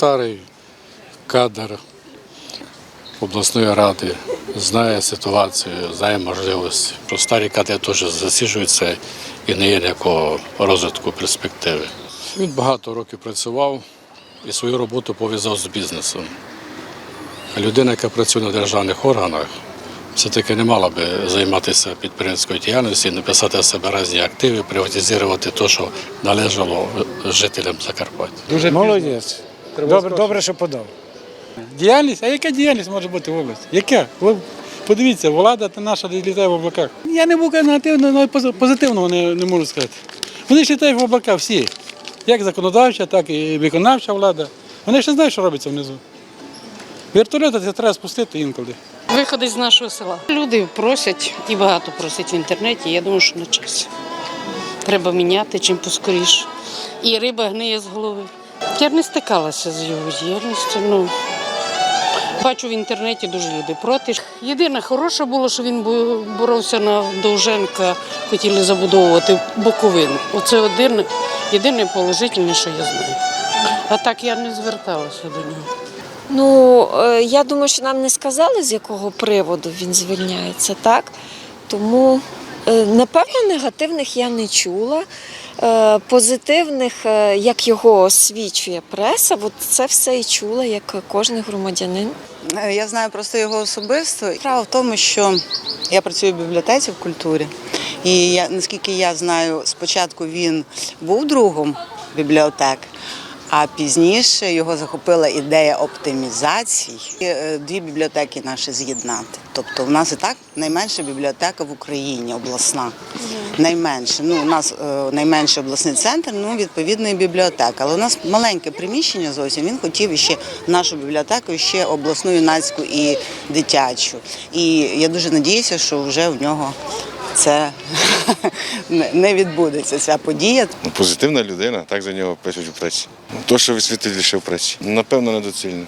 старий кадр обласної ради, знає ситуацію, знає можливості. Про старі кадри теж засіжуються і не є ніякого розвитку перспективи. Він багато років працював і свою роботу пов'язав з бізнесом. А людина, яка працює на державних органах, все-таки не мала би займатися підприємницькою діяльністю, не писати себе різні активи, приватизувати те, що належало жителям Закарпаття. Дуже Молодець. Добре, добре, що подав. Діяльність? А яка діяльність може бути в області? Яка? Подивіться, влада та наша літає в облаках. Я не був негативного, але позитивного не, не можу сказати. Вони ж літають в облаках всі. Як законодавча, так і виконавча влада. Вони ще знають, що робиться внизу. Вертольоти це треба спустити інколи. Виходить з нашого села. Люди просять і багато просять в інтернеті. Я думаю, що на часі. Треба міняти чим поскоріше. І риба гниє з голови. Я не стикалася з його діяльністю. Ну, бачу в інтернеті дуже люди проти. Єдине хороше було, що він боровся на Довженка, хотіли забудовувати боковину. Оце один, єдине положительне, що я знаю. А так я не зверталася до нього. Ну, е, я думаю, що нам не сказали, з якого приводу він звільняється, так? Тому, е, напевно, негативних я не чула. Е, Позитивних, е, як його освічує преса, от це все і чула, як кожен громадянин. Е, Я знаю просто його особисто. Справа в тому, що я працюю в бібліотеці в культурі, і я, наскільки я знаю, спочатку він був другом бібліотек, а пізніше його захопила ідея оптимізації. І, е, Дві бібліотеки наші з'єднати. Тобто, в нас і так найменша бібліотека в Україні, обласна. Найменше. Ну, у нас е, найменший обласний центр, ну, відповідно, і бібліотека. Але у нас маленьке приміщення зовсім. Він хотів ще нашу бібліотеку, ще обласну, юнацьку і дитячу. І я дуже надіюся, що вже в нього це не- відбудеться, ця подія. Ну, позитивна людина, так за нього пишуть у пресі. То, що висвітлює в пресі. Напевно, недоцільно.